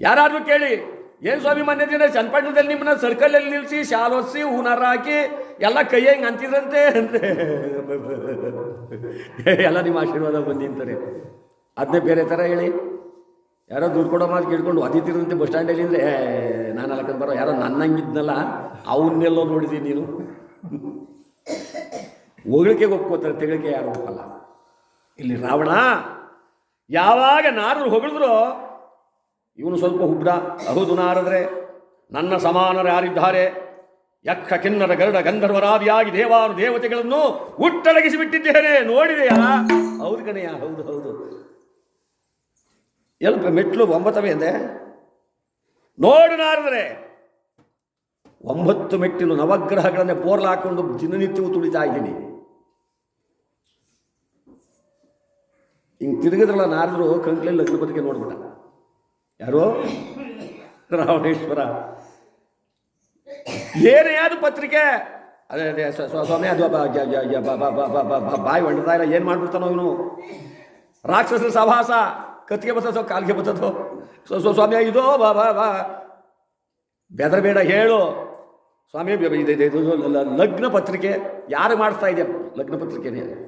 ಯಾರಾದ್ರೂ ಕೇಳಿ, ಏನು ಸ್ವಾಮಿ ಮೊನ್ನೆ ದಿನ ಚನ್ನಪಟ್ಟಣದಲ್ಲಿ ನಿಮ್ಮನ್ನ ಸರ್ಕಲಲ್ಲಿ ನಿಲ್ಲಿಸಿ ಶಾಲೋಸಿ ಹೂನಾರ ಹಾಕಿ, ಎಲ್ಲ ಕೈ ಹೆಂಗೆ ಅಂತಿದ್ರಂತೆ ಎಲ್ಲ ನಿಮ್ಮ ಆಶೀರ್ವಾದ ಬಂದಿ ಅಂತಾರೆ. ಅದನ್ನೇ ಬೇರೆ ಥರ ಹೇಳಿ. ಯಾರೋ ದುಡ್ಡು ಕೊಡೋ ಮಾತು ಕೇಳ್ಕೊಂಡು ಅದಿತಿರಂತೆ ಬಸ್ ಸ್ಟ್ಯಾಂಡಲ್ಲಿ ಅಂದರೆ ನಾನು ಅಲ್ಲಕಂದ್ ಬರೋ, ಯಾರೋ ನನ್ನಂಗಿದ್ನಲ್ಲ ಅವನ್ನೆಲ್ಲೋ ನೋಡಿದ್ದೀನಿ ನೀನು. ಹೊಗಳಿಕೆಗೆ ಒಪ್ಕೋತಾರೆ ತೆಗಳಿಕೆ ಯಾರು ಒಪ್ಪಲ್ಲ. ಇಲ್ಲಿ ರಾವಣ, ಯಾವಾಗ ನಾರು ಹೊಗಳಿದ್ರು ಇವನು ಸ್ವಲ್ಪ ಹುಬ್ರ ಹೌದು ನಾರದ್ರೆ, ನನ್ನ ಸಮಾನರು ಯಾರಿದ್ದಾರೆ? ಯಕ್ಷ ಕಿನ್ನರ ಗರುಡ ಗಂಧರ್ವರಾದಿಯಾಗಿ ದೇವಾರು ದೇವತೆಗಳನ್ನು ಹುಟ್ಟಡಗಿಸಿ ಬಿಟ್ಟಿದ್ದೇನೆ, ನೋಡಿದೆಯಾ? ಹೌದು ಕಣೆಯ, ಹೌದು ಹೌದು. ಎಲ್ಪ ಮೆಟ್ಲು ಒಂಬತ್ತವೇ ಅಂದೆ ನೋಡು ನಾರದ್ರೆ, ಒಂಬತ್ತು ಮೆಟ್ಟಿಲು ನವಗ್ರಹಗಳನ್ನೇ ಪೋರ್ಲಾಕೊಂಡು ದಿನನಿತ್ಯವೂ ತುಳಿತಾ ಇದ್ದೀನಿ. ಹಿಂಗೆ ತಿರುಗಿದ್ರಲ್ಲ ನಾರದ್ರು ಕಂಕ್ಲಲ್ಲಿ ಲಗ್ನಪತಿಗೆ ನೋಡ್ಬಿಟ್ಟ. ಯಾರು? ರಾವಣೇಶ್ವರ ಏನೇ ಅದು ಪತ್ರಿಕೆ. ಅದೇ ಅದೇ, ಸ್ವ- ಸ್ವ- ಸ್ವಾಮಿ, ಅದು ಬಾಯಿ ಹೊಂಡ್ತಾ ಇಲ್ಲ, ಏನು ಮಾಡ್ಬಿಡ್ತಾನೋ ಇವನು. ರಾಕ್ಷಸರ ಸಭಾಸ ಕತ್ತಿಗೆ ಬರ್ತದೋ, ಕಾಲಿಗೆ ಬರ್ತದೋ. ಸ್ವ- ಸ್ವಾಮಿ, ಇದೋ, ಬಾ ಬಾ ಬಾ. ಬೆದರಬೇಡ ಹೇಳು. ಸ್ವಾಮಿ ಲಗ್ನ ಪತ್ರಿಕೆ. ಯಾರು ಮಾಡಿಸ್ತಾ ಇದೆಯಾ? ಲಗ್ನ ಪತ್ರಿಕೆನೇ.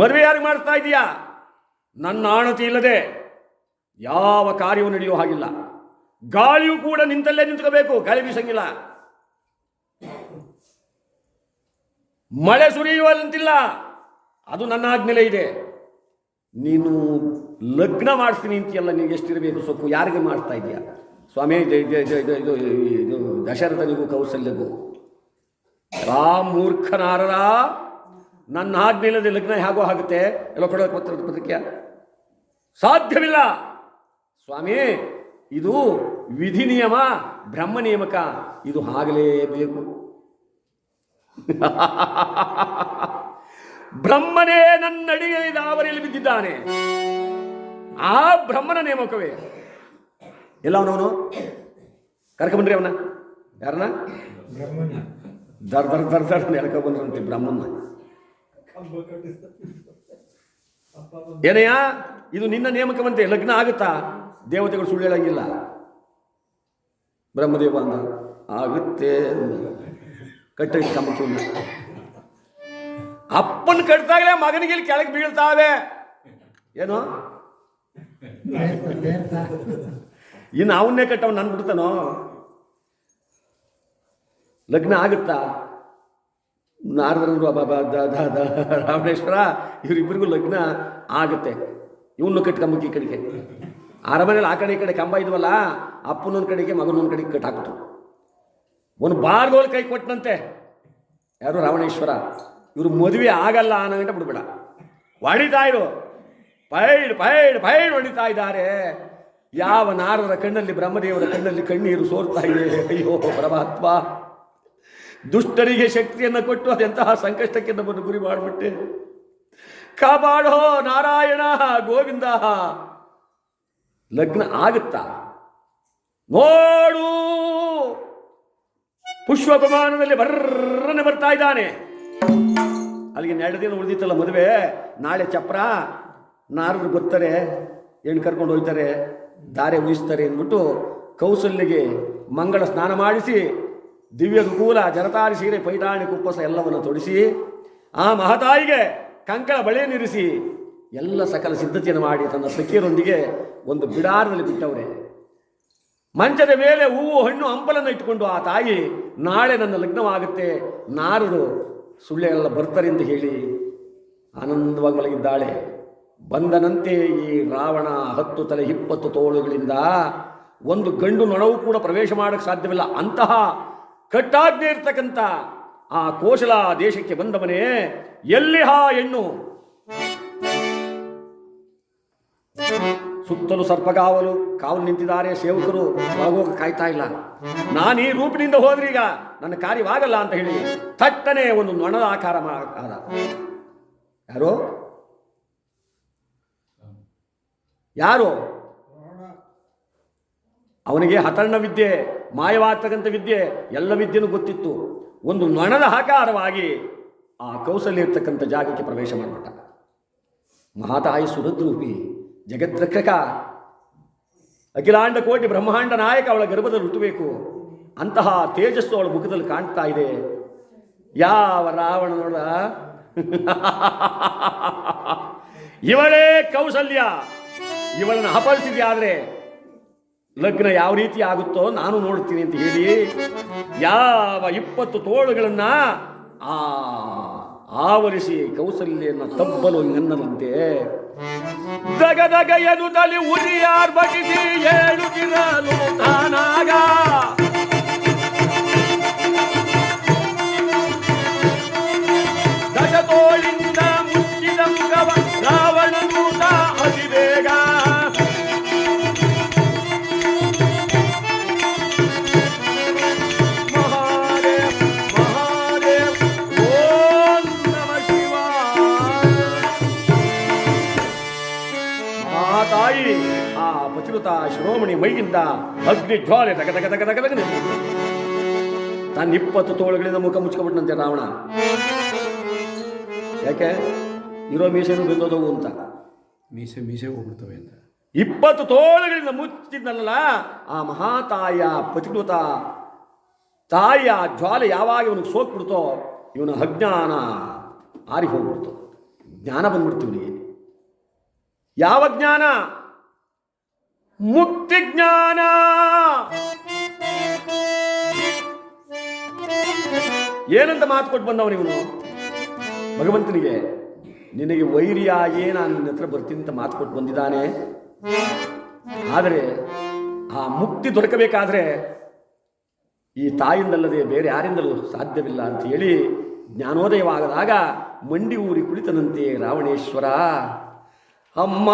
ಮದುವೆ ಯಾರಿಗೆ ಮಾಡಿಸ್ತಾ ಇದೆಯಾ? ನನ್ನ ಆಣತಿ ಇಲ್ಲದೆ. ಯಾವ ಕಾರ್ಯವೂ ನಡೆಯೋ ಹಾಗಿಲ್ಲ. ಗಾಳಿಯೂ ಕೂಡ ನಿಂತಲ್ಲೇ ನಿಂತ್ಕೋಬೇಕು, ಗಾಳಿ ಬೀಸಂಗಿಲ್ಲ. ಮಳೆ ಸುರಿಯುವಂತಿಲ್ಲ ಅದು ನನ್ನ ಆಜ್ಞೆಲೆ ಇದೆ. ನೀನು ಲಗ್ನ ಮಾಡಿಸ್ತೀನಿ ಅಂತೀಯಲ್ಲ ನಿನಗೆ ಎಷ್ಟಿರಬೇಕು ಸೊಪ್ಪು ಯಾರಿಗೆ ಮಾಡ್ತಾ ಇದೆಯಾ? ಸ್ವಾಮಿ, ಇದು ಇದು ದಶರಥನಿಗೂ ಕೌಶಲ್ಯಗೂ ರಾ ಮೂರ್ಖನಾರರ, ನನ್ನ ಆಜ್ಞೆ ಇಲ್ಲದೆ ಲಗ್ನ ಹೇಗೋ ಆಗುತ್ತೆ? ಎಲ್ಲ ಕೊಡೋ ಪತ್ರ ಪತ್ರಿಕೆ ಸಾಧ್ಯವಿಲ್ಲ. ಸ್ವಾಮಿ ಇದು ವಿಧಿ ನಿಯಮ ಬ್ರಹ್ಮ ನಿಯಮಕ. ಇದು ಆಗಲೇಬೇಕು ಬ್ರಹ್ಮನೇ ನನ್ನಡಿಗೆ ದಾವರಿಯಲ್ಲಿ ಬಿದ್ದಿದ್ದಾನೆ. ಆ ಬ್ರಹ್ಮನ ನೇಮಕವೇ. ಎಲ್ಲ ಅವನವನು? ಕರ್ಕೊಂಡ್ರಿ ಅವನ? ಯಾರನ್ನ? ದರ್ ದರ್ ದರ್ ದರ್ ಎಳ್ಕೊಂಡ್ರಂತೆ ಬ್ರಹ್ಮನ್ನ. ಏನಯ್ಯ? ಇದು ನಿನ್ನ ನೇಮಕವಂತೆ ಲಗ್ನ ಆಗುತ್ತಾ? ದೇವತೆಗಳು ಸುಳ್ಳು ಹೇಳಂಗಿಲ್ಲ ಬ್ರಹ್ಮದೇವ ಅಂದ, ಆಗುತ್ತೆ ಕಟ್ಟಿ ಕಂಬಕ್ಕೆ ಅಪ್ಪನ ಕಟ್ತಾಗಲೇ ಮಗನಿಗೆ ಇಲ್ಲಿ ಕೆಳಗೆ ಬೀಳ್ತಾವೆ. ಏನು? ಇನ್ನು ಅವನ್ನೇ ಕಟ್ಟವ್ ನನ್ ಬಿಡ್ತಾನೋ? ಲಗ್ನ ಆಗುತ್ತಾ? ನಾರದರು ರಾಮೇಶ್ವರ ಇವರಿಬ್ಬರಿಗೂ ಲಗ್ನ ಆಗುತ್ತೆ. ಇವನು ಕಟ್ಕೊಂಬಕ್ಕೆ ಈ ಕಡೆಗೆ. ಅರಮನೆಯಲ್ಲಿ ಆ ಕಡೆ ಈ ಕಡೆ ಕಂಬ ಇದ್ವಲ್ಲ ಅಪ್ಪನೊಂದು ಕಡೆಗೆ ಮಗನೊಂದು ಕಡೆಗೆ ಕಟ್ಟಾಕ್ತು ಒಂದು ಬಾರ್ಗೋಲ್ ಕೈ ಕೊಟ್ಟನಂತೆ ಯಾರು ರಾವಣೇಶ್ವರ? ಇವರು ಮದುವೆ ಆಗಲ್ಲ ಅನ್ನೋ ಗಂಟೆ ಬಿಡ್ಬೇಡ. ಹೊಡಿತಾ ಇರು. ಪೈಡ್ ಪೈಡ್ ಪೈಡ್ ಹೊಡಿತಾ ಇದ್ದಾರೆ. ಯಾವ ನಾರರ ಕಣ್ಣಲ್ಲಿ, ಬ್ರಹ್ಮದೇವರ ಕಣ್ಣಲ್ಲಿ ಕಣ್ಣೀರು ಸೋರ್ತಾ ಇದೆ? ಅಯ್ಯೋ, ಪರಮಾತ್ಮ. ದುಷ್ಟರಿಗೆ ಶಕ್ತಿಯನ್ನು ಕೊಟ್ಟು ಅದೆಂತಹ ಸಂಕಷ್ಟಕ್ಕೆ ನಮ್ಮನ್ನು ಗುರಿ ಮಾಡಿಬಿಟ್ಟೆ. ಕಾಪಾಡೋ ನಾರಾಯಣ ಗೋವಿಂದ. ಲಗ್ನ ಆಗುತ್ತಾ? ನೋಡು. ಪುಷ್ಪಕಮಾನದಲ್ಲಿ ಬರ್ರನೆ ಬರ್ತಾ ಇದ್ದಾನೆ. ಅಲ್ಲಿಗೆ ಎರಡು ದಿನ ಉಳಿದಿತ್ತಲ್ಲ ಮದುವೆ. ನಾಳೆ ಚಪ್ರ. ನಾರದ್ರು ಗೊತ್ತಾರೆ, ಹೆಣ್ಣು ಕರ್ಕೊಂಡು ಹೋಗ್ತಾರೆ. ದಾರೆ ಉಯಿಸ್ತಾರೆ ಅಂದ್ಬಿಟ್ಟು ಕೌಸಲ್ಯಗೆ ಮಂಗಳ ಸ್ನಾನ ಮಾಡಿಸಿ, ದಿವ್ಯ ಕೂಲ ಜರತಾರಿ ಸೀರೆ ಪೈಠಾಣಿ ಕುಪ್ಪಸ ಎಲ್ಲವನ್ನು ತೊಡಿಸಿ, ಆ ಮಹತಾಯಿಗೆ ಕಂಕಣ ಬಳೆಯನ್ನಿರಿಸಿ ಎಲ್ಲ ಸಕಲ ಸಿದ್ಧತೆಯನ್ನು ಮಾಡಿ ತನ್ನ ಸಖಿಯರೊಂದಿಗೆ ಒಂದು ಬಿಡಾರದಲ್ಲಿ ಬಿಟ್ಟವ್ರೆ. ಮಂಚದ ಮೇಲೆ ಹೂವು, ಹಣ್ಣು, ಹಂಪಲನ್ನು ಇಟ್ಟುಕೊಂಡು ಆ ತಾಯಿ, ನಾಳೆ ನನ್ನ ಲಗ್ನವಾಗುತ್ತೆ ನಾರರು ಸುಳ್ಳೆಲ್ಲ ಬರ್ತಾರೆ ಎಂದು ಹೇಳಿ ಆನಂದವಾಗಿ ಮಲಗಿದ್ದಾಳೆ. ಬಂದನಂತೆ ಈ ರಾವಣ ಹತ್ತು ತಲೆ ಇಪ್ಪತ್ತು ತೋಳುಗಳಿಂದ ಒಂದು ಗಂಡು ನೊಣವು ಕೂಡ ಪ್ರವೇಶ ಮಾಡೋಕ್ಕೆ ಸಾಧ್ಯವಿಲ್ಲ. ಅಂತಹ ಕಟ್ಟಾಜ್ಞೆ ಇರ್ತಕ್ಕಂಥ ಆ ಕೋಶಲ ದೇಶಕ್ಕೆ ಬಂದವನೇ ಎಲ್ಲಿ ಹಾ ಹೆಣ್ಣು? ಸುತ್ತಲೂ ಸರ್ಪಗಾವಲು, ಕಾವಲು ನಿಂತಿದ್ದಾರೆ, ಸೇವಕರು ಒಳಗೋಗ ಕಾಯ್ತಾ ಇಲ್ಲ. ನಾನು ಈ ರೂಪಿನಿಂದ ಈಗ ನನ್ನ ಕಾರ್ಯವಾಗಲ್ಲ ಅಂತ ಹೇಳಿ ಥಟ್ಟನೆ ಒಂದು ನೊಣದ ಆಕಾರ ಆದ. ಯಾರು? ಯಾರು? ಅವನಿಗೆ ಹತರ್ಣ ವಿದ್ಯೆ ಮಾಯವಾಗ್ತಕ್ಕಂಥ ವಿದ್ಯೆ ಎಲ್ಲ ವಿದ್ಯೆನೂ ಗೊತ್ತಿತ್ತು. ಒಂದು ನೊಣದ ಆಕಾರವಾಗಿ ಆ ಕೌಸಲ್ಯ ಇರ್ತಕ್ಕಂಥ ಜಾಗಕ್ಕೆ ಪ್ರವೇಶ ಮಾಡಿಬಿಟ್ಟ. ಮಹಾತಾಯಿ ಸುರದ್ರೂಪಿ ಜಗದ್ರಕ್ಷಕ. ಅಖಿಲಾಂಡ ಕೋಟಿ ಬ್ರಹ್ಮಾಂಡ ನಾಯಕ ಅವಳ ಗರ್ಭದಲ್ಲಿ ಹುಟ್ಟಬೇಕು ಅಂತಹ ತೇಜಸ್ಸು ಅವಳ ಮುಖದಲ್ಲಿ ಕಾಣ್ತಾ ಇದೆ. ಯಾವ ರಾವಣ ನೋಡ. ಇವಳೇ ಕೌಸಲ್ಯ. ಇವಳನ್ನು ಅಪಹರಿಸಿದ್ಯಾ ಆದ್ರೆ ಲಗ್ನ ಯಾವ ರೀತಿ ಆಗುತ್ತೋ ನಾನು ನೋಡ್ತೀನಿ ಅಂತ ಹೇಳಿ ಯಾವ ಇಪ್ಪತ್ತು ತೋಳುಗಳನ್ನ ಆ ಆವರಿಸಿ ಕೌಸಲ್ಯನ ತಬ್ಬಲು ನೆನ್ನದಂತೆ. ದಗ ದಗ ತಲೆ ಉರಿಯಾರ್ ಬಗಿಸಿ ಏಳುತ್ತಿರಲು ತಾನಾಗ. ತಾಯಿ ಆ ಪತಿರುತ ಶಿರೋಮಣಿ ಮೈಯಿಂದ ಅಗ್ನಿ ಜ್ವಾಲೆ ತಗ ತಗ ತಗ ತಗ ತಗ ನಿಂತು. ತನ್ನ ಇಪ್ಪತ್ತು ತೋಳುಗಳಿಂದ ಮುಖ ಮುಚ್ಕೊಬಿಟ್ಟಂತೆ ರಾವಣ. ಯಾಕೆ? ಇರೋ ಮೀಸೆನೂ ಬೆಂದೋದವು ಅಂತ. ಮೀಸೆ ಮೀಸೆ ಹೋಗ್ಬಿಡ್ತವೆ ಅಂತ. ಇಪ್ಪತ್ತು ತೋಳುಗಳಿಂದ ಮುಚ್ಚಿದ್ನಲ್ಲ ಆ ಮಹಾತಾಯಿಯ ಪತಿಕೃತ ತಾಯಿಯ ಜ್ವಾಲೆ ಯಾವಾಗ ಇವನಿಗೆ ಸೋಕ್ಬಿಡ್ತೋ ಇವನ ಅಜ್ಞಾನ ಆರಿ ಹೋಗ್ಬಿಡ್ತು ಜ್ಞಾನ ಬಂದ್ಬಿಡ್ತು ಇವನಿಗೆ. ಯಾವ ಜ್ಞಾನ? ಮುಕ್ತಿ ಜ್ಞಾನ. ಏನಂತ ಮಾತು ಕೊಟ್ಟು ಬಂದವನು ಇವನು? ಭಗವಂತನಿಗೆ, ನಿನಗೆ ವೈರಿಯಾಗಿಯೇ ನಾನು ನಿನ್ನ ಹತ್ರ ಬರ್ತೀನಿ ಅಂತ ಮಾತು ಕೊಟ್ಟು ಬಂದಿದ್ದಾನೆ. ಆದರೆ ಆ ಮುಕ್ತಿ ದೊರಕಬೇಕಾದ್ರೆ ಈ ತಾಯಿಂದಲ್ಲದೆ ಬೇರೆ ಯಾರಿಂದಲೂ ಸಾಧ್ಯವಿಲ್ಲ ಅಂತ ಹೇಳಿ ಜ್ಞಾನೋದಯವಾಗದಾಗ ಮಂಡಿ ಊರಿ ಕುಳಿತನಂತೆ ರಾವಣೇಶ್ವರ. ಅಮ್ಮ.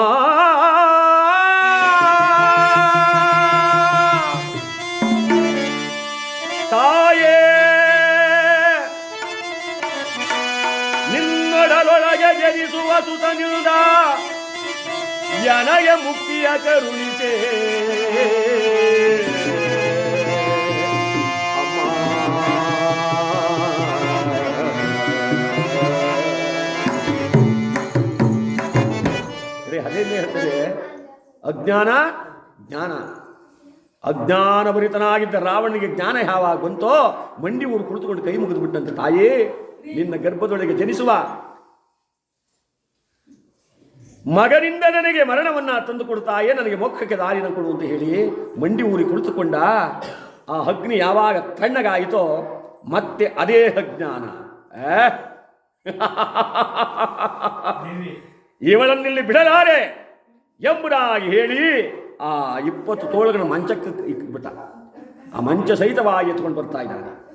ತಾಯೇ ನಿನ್ನೊಡಲೊಳಗೆ ಜನಿಸುವ ಸುತನಿಂದ ನನಗೆ ಮುಕ್ತಿಯ ಕರುಣಿಸೆ. ಅದೇ ಹೇಳ್ತದೆ? ಅಜ್ಞಾನ, ಜ್ಞಾನ. ಅಜ್ಞಾನಭರಿತನಾಗಿದ್ದ ರಾವಣನಿಗೆ ಜ್ಞಾನ ಯಾವಾಗ ಬಂತೋ, ಮಂಡಿ ಊರು ಕುಳಿತುಕೊಂಡು ಕೈ ಮುಗಿದು ಬಿಟ್ಟಂತೆ. ತಾಯೇ, ನಿನ್ನ ಗರ್ಭದೊಳಗೆ ಜನಿಸುವ. ಮಗನಿಂದ ನನಗೆ ಮರಣವನ್ನ ತಂದು ಕೊಡ್ತಾಯೇ ನನಗೆ ಮೋಕ್ಷಕ್ಕೆ ದಾರಿನ ಕೊಡು ಅಂತ ಹೇಳಿ ಮಂಡಿ ಊರಿ ಕುಳಿತುಕೊಂಡ ಆ ಅಗ್ನಿ ಯಾವಾಗ ತಣ್ಣಗಾಯಿತೋ, ಮತ್ತೆ ಅದೇ ಅಜ್ಞಾನ? ಇವಳನ್ನಿಲ್ಲಿ ಬಿಡಲಾರೆ ಎಂಬುದಾಗಿ ಹೇಳಿ ಆ ಇಪ್ಪತ್ತು ತೋಳುಗಳ ಮಂಚಕ್ಕೆ ಇಕ್ಬಿಟ್ಟ. ಆ ಮಂಚ ಸಹಿತವಾಗಿ ಎತ್ಕೊಂಡು ಬರ್ತಾ ಇದ್ದಾನೆ.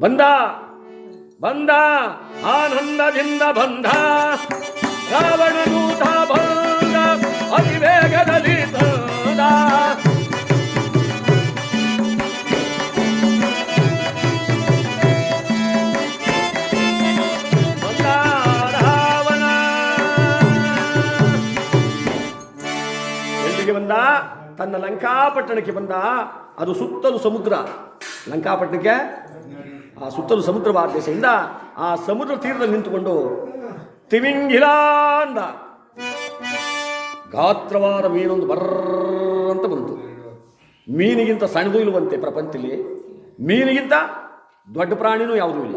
ಬಂದ ಬಂದ, ಆನಂದದಿಂದ ಬಂದ. ರಾವಣನೂತ ಬಂದ, ಅತಿವೇಗದಲ್ಲಿ ತಂದ ಬಂದ, ತನ್ನ ಲಂಕಾಪಟ್ಟಣಕ್ಕೆ ಬಂದ, ಅದು ಸುತ್ತಲೂ ಸಮುದ್ರ. ಲಂಕಾಪಟ್ಟಣಕ್ಕೆ? ಆ ಸುತ್ತಲೂ ಸಮುದ್ರವಾದ ದೇಶದಿಂದ ಆ ಸಮುದ್ರ ತೀರದಲ್ಲಿ ನಿಂತುಕೊಂಡು, ತಿಮಿಂಗಿಲ ಅಂದ. ಗಾತ್ರವಾದ ಮೀನೊಂದು ಬರ್ರ ಅಂತ ಬಂತು. ಮೀನಿಗಿಂತ ಸಣ್ಣದು ಇಲ್ಲವಂತೆ ಪ್ರಪಂಚದಲ್ಲಿ. ಮೀನಿಗಿಂತ ದೊಡ್ಡ ಪ್ರಾಣಿನೂ ಯಾವುದೂ ಇಲ್ಲ.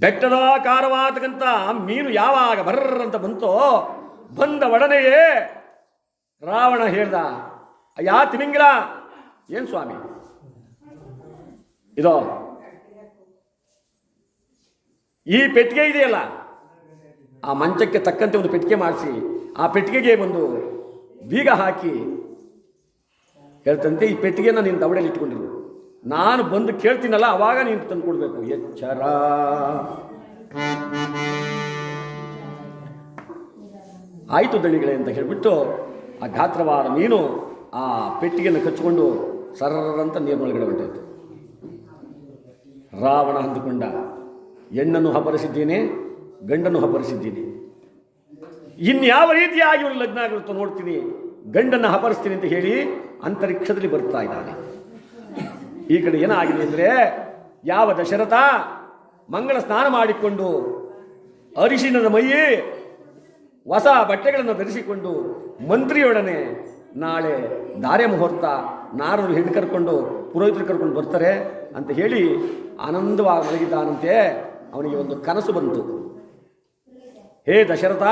ಬೆಟ್ಟದಾಕಾರವಾದಕ್ಕಂಥ ಮೀನು ಯಾವಾಗ ಬರ್ರ ಅಂತ ಬಂತೋ, ಬಂದ ಒಡನೆಯೇ ರಾವಣ ಹೇಳ್ದ ಯಾ ತಿಮಿಂಗಿಲ, ಏನು ಸ್ವಾಮಿ? ಇದೋ, ಈ ಪೆಟ್ಟಿಗೆ ಇದೆಯಲ್ಲ, ಆ ಮಂಚಕ್ಕೆ ತಕ್ಕಂತೆ ಒಂದು ಪೆಟ್ಟಿಗೆ ಮಾಡಿಸಿ, ಆ ಪೆಟ್ಟಿಗೆಗೆ ಒಂದು ಬೀಗ ಹಾಕಿ, ಹೇಳ್ತಂತೆ, ಈ ಪೆಟ್ಟಿಗೆನ ನೀನು ದವಡೆಯಲ್ಲಿ ಇಟ್ಕೊಂಡಿರು. ನಾನು ಬಂದು ಕೇಳ್ತೀನಲ್ಲ, ಅವಾಗ ನೀನು ತಂದು ಕೊಡಬೇಕು. ಎಚ್ಚರ. ಆಯಿತು ದಣಿಗಳೇ ಅಂತ ಹೇಳಿಬಿಟ್ಟು ಆ ಗಾತ್ರವಾದ ಮೀನು ಆ ಪೆಟ್ಟಿಗೆಯನ್ನು ಕಚ್ಚಿಕೊಂಡು ಸರರಂತ ನೀರಿನೊಳಗಡೆ ಹೊಂಟೋಯ್ತು ರಾವಣ ಅಂದುಕೊಂಡ, ಹೆಣ್ಣನ್ನು ಹಬ್ಬರಿಸಿದ್ದೀನಿ ಗಂಡನ್ನು ಹಬ್ಬರಿಸಿದ್ದೀನಿ ಇನ್ಯಾವ ರೀತಿಯಾಗಿ ಇವರು ಲಗ್ನ ಆಗಿರುತ್ತೋ ನೋಡ್ತೀನಿ, ಗಂಡನ್ನು ಹಬ್ಬರಿಸ್ತೀನಿ ಅಂತ ಹೇಳಿ ಅಂತರಿಕ್ಷದಲ್ಲಿ ಬರ್ತಾ ಇದ್ದಾನೆ. ಈ ಕಡೆ ಏನಾಗಿದೆ ಅಂದರೆ, ಯಾವ ದಶರಥ ಮಂಗಳ ಸ್ನಾನ ಮಾಡಿಕೊಂಡು ಅರಿಶಿನದ ಮೈಯಿ ಹೊಸ ಬಟ್ಟೆಗಳನ್ನು ಧರಿಸಿಕೊಂಡು ಮಂತ್ರಿಯೊಡನೆ ನಾಳೆ ದಾರೆ ಮುಹೂರ್ತ ನಾರರು ಹೆಣ್ಣು ಕರ್ಕೊಂಡು, ಪುರೋಹಿತರು ಕರ್ಕೊಂಡು ಬರ್ತಾರೆ ಅಂತ ಹೇಳಿ ಆನಂದವಾಗಿ ಮಲಗಿದ್ದಾನಂತೆ ಅವನಿಗೆ ಒಂದು ಕನಸು ಬಂತು. ಹೇ ದಶರಥ,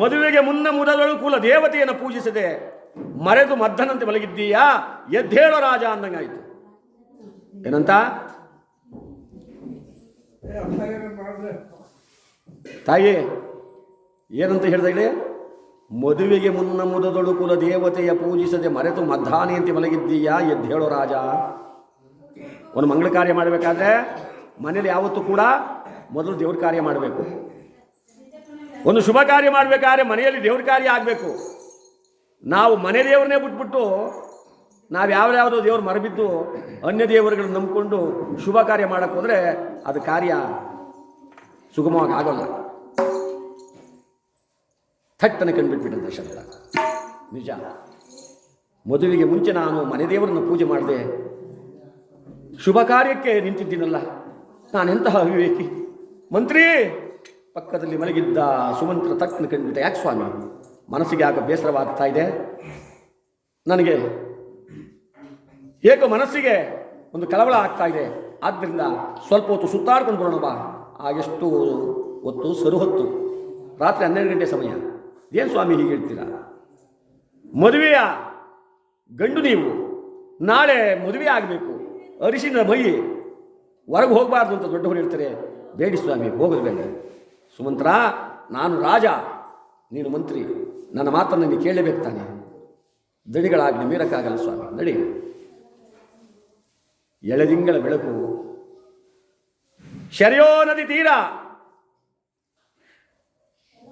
ಮದುವೆಗೆ ಮುನ್ನ ಮುದಗಳು ಕುಲ ದೇವತೆಯನ್ನು ಪೂಜಿಸದೆ ಮರೆದು ಮದ್ದನಂತೆ ಮಲಗಿದ್ದೀಯಾ? ಎದ್ದೇಳೋ ರಾಜ ಅಂದಂಗಾಯ್ತು ಏನಂತ? ತಾಯಿ, ಏನಂತ ಹೇಳಿದಾಗಲೇ ಹೇಳಿ ಮದುವೆಗೆ ಮುನ್ನ ಮುದದೊಳು ಕುಲ ದೇವತೆಯ ಪೂಜಿಸದೆ ಮರೆತು ಮದ್ದಾನೆಯಂತೆ ಮಲಗಿದ್ದೀಯಾ, ಎದ್ದು ಹೇಳೋ ರಾಜ. ಒಂದು ಮಂಗಳ ಕಾರ್ಯ ಮಾಡಬೇಕಾದ್ರೆ ಮನೇಲಿ ಯಾವತ್ತೂ ಕೂಡ ಮೊದಲು ದೇವ್ರ ಕಾರ್ಯ ಮಾಡಬೇಕು. ಒಂದು ಶುಭ ಕಾರ್ಯ ಮಾಡಬೇಕಾದ್ರೆ ಮನೆಯಲ್ಲಿ ದೇವ್ರ ಕಾರ್ಯ ಆಗಬೇಕು. ನಾವು ಮನೆ ದೇವ್ರನ್ನೇ ಬಿಟ್ಬಿಟ್ಟು ನಾವು ಯಾವ್ಯಾವುದೋ ದೇವ್ರು ಮರಬಿದ್ದು ಅನ್ಯ ದೇವರುಗಳನ್ನ ನಂಬಿಕೊಂಡು ಶುಭ ಕಾರ್ಯ ಮಾಡೋಕ್ಕೋದ್ರೆ ಅದು ಕಾರ್ಯ ಸುಗಮವಾಗಿ ಆಗೋಲ್ಲ. ಥಟ್ಟನೆ ಕಂಡುಬಿಟ್ಬಿಟ್ಟ ಶಬ್ದ. ನಿಜ. ಮದುವೆಗೆ ಮುಂಚೆ ನಾನು ಮನೆ ದೇವರನ್ನು ಪೂಜೆ ಮಾಡಿದೆ ಶುಭ ಕಾರ್ಯಕ್ಕೆ ನಿಂತಿದ್ದೀನಲ್ಲ. ನಾನೆಂತಹ ವಿವೇಕಿ ಮಂತ್ರಿ! ಪಕ್ಕದಲ್ಲಿ ಮಲಗಿದ್ದ ಸುಮಂತ್ರ ತಕ್ಕನ ಕಂಡುಬಿಟ್ಟೆ, ಯಾಕೆ ಸ್ವಾಮಿ? ಮನಸ್ಸಿಗೆ ಆಗ ಬೇಸರವಾಗ್ತಾ ಇದೆ. ನನಗೆ ಏಕೋ ಮನಸ್ಸಿಗೆ ಒಂದು ಕಳವಳ ಆಗ್ತಾ ಇದೆ. ಆದ್ದರಿಂದ ಸ್ವಲ್ಪ ಹೊತ್ತು ಸುತ್ತಾಡ್ಕೊಂಡು ಬರೋಣ ಬಾ. ಆಗೆಷ್ಟು ಹೊತ್ತು ಸರು ಹೊತ್ತು. ರಾತ್ರಿ ಹನ್ನೆರಡು ಗಂಟೆ ಸಮಯ. ಏನು ಸ್ವಾಮಿ ಹೀಗೆ ಹೇಳ್ತೀರಾ? ಮದುವೆಯ ಗಂಡು ನೀವು, ನಾಳೆ ಮದುವೆ ಆಗಬೇಕು. ಅರಿಶಿನ ಮೈ ಹೊರಗೆ ಹೋಗಬಾರ್ದು ಅಂತ ದೊಡ್ಡವರು ಹೇಳ್ತಾರೆ. ಬೇಡಿ ಸ್ವಾಮಿ, ಹೋಗೋದು ಬೇಡ. ಸುಮಂತ್ರ, ನಾನು ರಾಜ, ನೀನು ಮಂತ್ರಿ. ನನ್ನ ಮಾತನ್ನು ನೀನು ಕೇಳಲೇಬೇಕು ತಾನೆ. ದಡಿಗಳಾಗ್ಲಿ ಮೀರಕ್ಕಾಗಲ್ಲ ಸ್ವಾಮಿ. ನಡಿ. ಎಳೆದಿಂಗಳ ಬೆಳಕು. ಶರ್ಯೋ ನದಿ ತೀರ.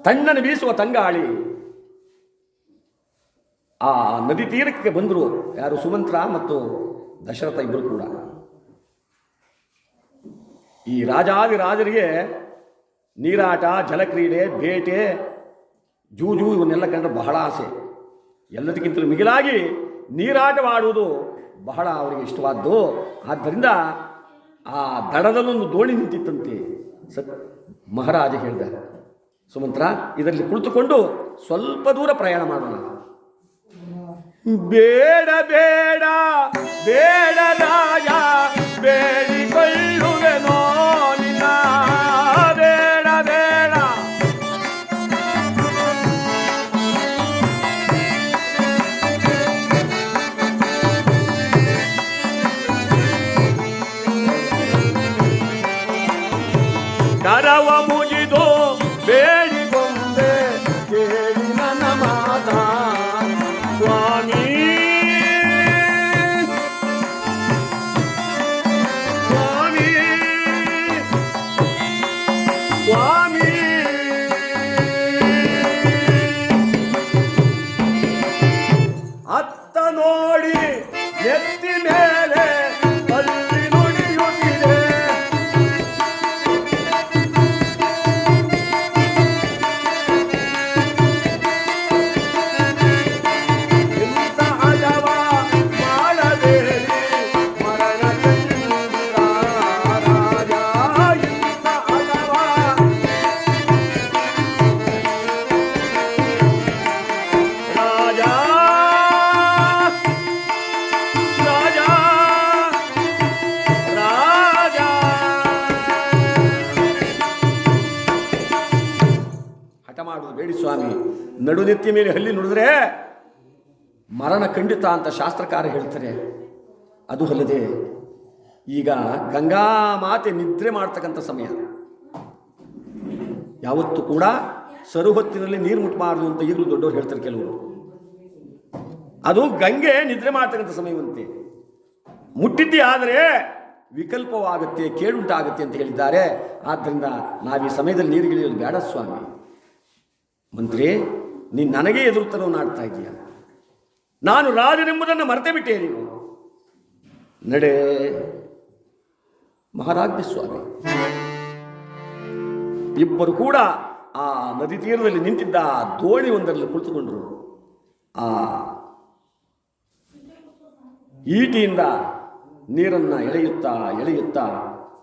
ತಣ್ಣನ್ನು ಬೀಸುವ ತಂಗಾಳಿ. ಆ ನದಿ ತೀರಕ್ಕೆ ಬಂದರು ಯಾರು ಸುಮಂತ್ರ ಮತ್ತು ದಶರಥ ಇಬ್ಬರು ಕೂಡ. ಈ ರಾಜಾದಿ ರಾಜರಿಗೆ ನೀರಾಟ, ಜಲಕ್ರೀಡೆ, ಬೇಟೆ, ಜೂಜು ಇವನ್ನೆಲ್ಲ ಕಂಡ್ರೆ ಬಹಳ ಆಸೆ. ಎಲ್ಲದಕ್ಕಿಂತಲೂ ಮಿಗಿಲಾಗಿ ನೀರಾಟವಾಡುವುದು ಬಹಳ ಅವರಿಗೆ ಇಷ್ಟವಾದ್ದು. ಆದ್ದರಿಂದ ಆ ದಡದಲ್ಲೊಂದು ದೋಣಿ ನಿಂತಿತ್ತಂತೆ. ಸತ್ ಮಹಾರಾಜ ಹೇಳಿದ ಸುಮಂತ್ರ ಇದರಲ್ಲಿ ಕುಳಿತುಕೊಂಡು ಸ್ವಲ್ಪ ದೂರ ಪ್ರಯಾಣ ಮಾಡೋಣ. ಬೇಡ ಬೇಡ ಬೇಡ ರಾಯ ಬೇಡಿಕೊಳ್ಳುವೆನೋ ನಡುನೆತ್ತಿ ಮೇಲೆ ಹಲ್ಲಿ ನುಡಿದ್ರೆ ಮರಣ ಖಂಡಿತ ಅಂತ ಶಾಸ್ತ್ರಕಾರ ಹೇಳ್ತಾರೆ. ಅದು ಅಲ್ಲದೆ ಈಗ ಗಂಗಾ ಮಾತೆ ನಿದ್ರೆ ಮಾಡ್ತಕ್ಕಂಥ ಸಮಯ. ಯಾವತ್ತೂ ಕೂಡ ಸರು ಹೊತ್ತಿನಲ್ಲಿ ನೀರು ಮುಟ್ಟಬಾರ್ದು ಅಂತ ಈಗಲೂ ದೊಡ್ಡವರು ಹೇಳ್ತಾರೆ ಕೆಲವರು. ಅದು ಗಂಗೆ ನಿದ್ರೆ ಮಾಡ್ತಕ್ಕಂಥ ಸಮಯವಂತೆ. ಮುಟ್ಟಿದ್ದೆ ಆದರೆ ವಿಕಲ್ಪವಾಗುತ್ತೆ, ಕೇಡುಂಟಾಗುತ್ತೆ ಅಂತ ಹೇಳಿದ್ದಾರೆ. ಆದ್ದರಿಂದ ನಾವು ಈ ಸಮಯದಲ್ಲಿ ನೀರಿಗಿಳಿಯೋದು ಬೇಡ ಸ್ವಾಮಿ. ಮಂತ್ರಿ ನೀನು ನನಗೆ ಎದುರುತ್ತರವನ್ನಾಡ್ತಾ ಇದೀಯ ನಾನು ರಾಜನೆಂಬುದನ್ನು ಮರೆತೇ ಬಿಟ್ಟೆ ನೀನು ನಡೆ ಮಹಾರಾಜ್ಯ ಸ್ವಾಮಿ ಇಬ್ಬರು ಕೂಡ ಆ ನದಿ ತೀರದಲ್ಲಿ ನಿಂತಿದ್ದ ಆ ದೋಣಿ ಒಂದರಲ್ಲಿ ಕುಳಿತುಕೊಂಡರು. ಆ ಈಟಿಯಿಂದ ನೀರನ್ನು ಎಳೆಯುತ್ತಾ ಎಳೆಯುತ್ತಾ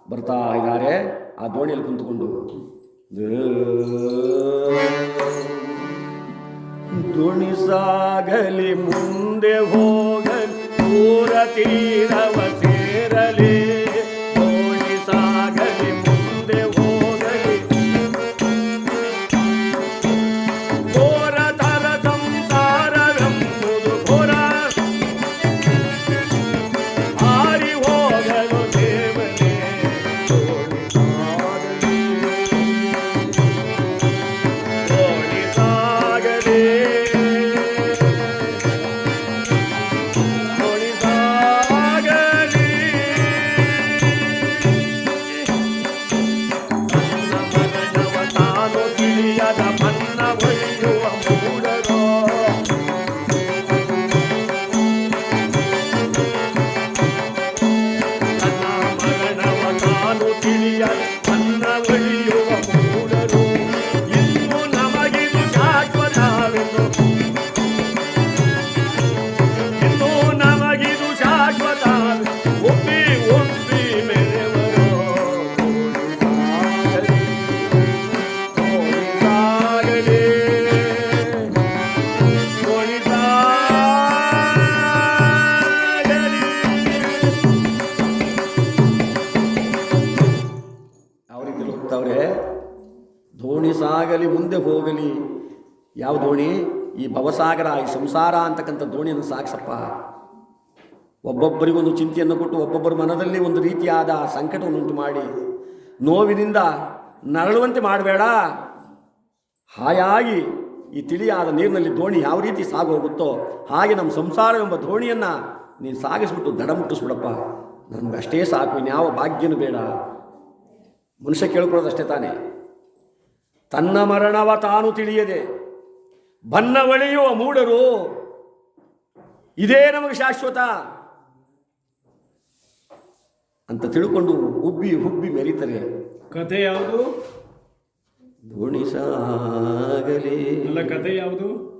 ಬರ್ತಾ ಇದ್ದಾರೆ. ಆ ದೋಣಿಯಲ್ಲಿ ಕುಂತುಕೊಂಡು ದುಣಿಸಾಗಲಿ ಮುಂದೆ ಹೋಗಲಿ ದೂರ ತೀರವ ತಿಳಿಯದ ದೋಣಿ ಈ ಭವಸಾಗರ, ಈ ಸಂಸಾರ ಅಂತಕ್ಕಂಥ ದೋಣಿಯನ್ನು ಸಾಗಿಸಪ್ಪ ಒಬ್ಬೊಬ್ಬರಿಗೊಂದು ಚಿಂತೆಯನ್ನು ಕೊಟ್ಟು ಒಬ್ಬೊಬ್ಬರ ಮನದಲ್ಲಿ ಒಂದು ರೀತಿಯಾದ ಸಂಕಟವನ್ನುಂಟು ಮಾಡಿ, ನೋವಿನಿಂದ ನರಳುವಂತೆ ಮಾಡಬೇಡ. ಹಾಯಾಗಿ ಈ ತಿಳಿಯಾದ ನೀರಿನಲ್ಲಿ ದೋಣಿ ಯಾವ ರೀತಿ ಸಾಗು ಹೋಗುತ್ತೋ ಹಾಗೆ ನಮ್ಮ ಸಂಸಾರ ಎಂಬ ದೋಣಿಯನ್ನು ನೀನು ಸಾಗಿಸ್ಬಿಟ್ಟು ದಡ ಮುಟ್ಟಿಸ್ಬಿಡಪ್ಪ. ಅಷ್ಟೇ ಸಾಕು, ಇನ್ಯಾವ ಭಾಗ್ಯನೂ ಬೇಡ. ಮನುಷ್ಯ ಕೇಳ್ಕೊಳ್ಳೋದಷ್ಟೇ ತಾನೇ. ತನ್ನ ಮರಣವ ತಾನು ತಿಳಿಯದೆ ಬನ್ನ ಒಳೆಯುವ ಮೂಢರು ಇದೇ ನಮಗೆ ಶಾಶ್ವತ. ಅಂತ ತಿಳ್ಕೊಂಡು ಉಬ್ಬಿ ಹುಬ್ಬಿ ಮೆರೀತಾರೆ. ಕಥೆ ಯಾವುದು? ಧೋಣಿ ಸಾಗಲಿ ಅಲ್ಲ ಕಥೆ ಯಾವುದು?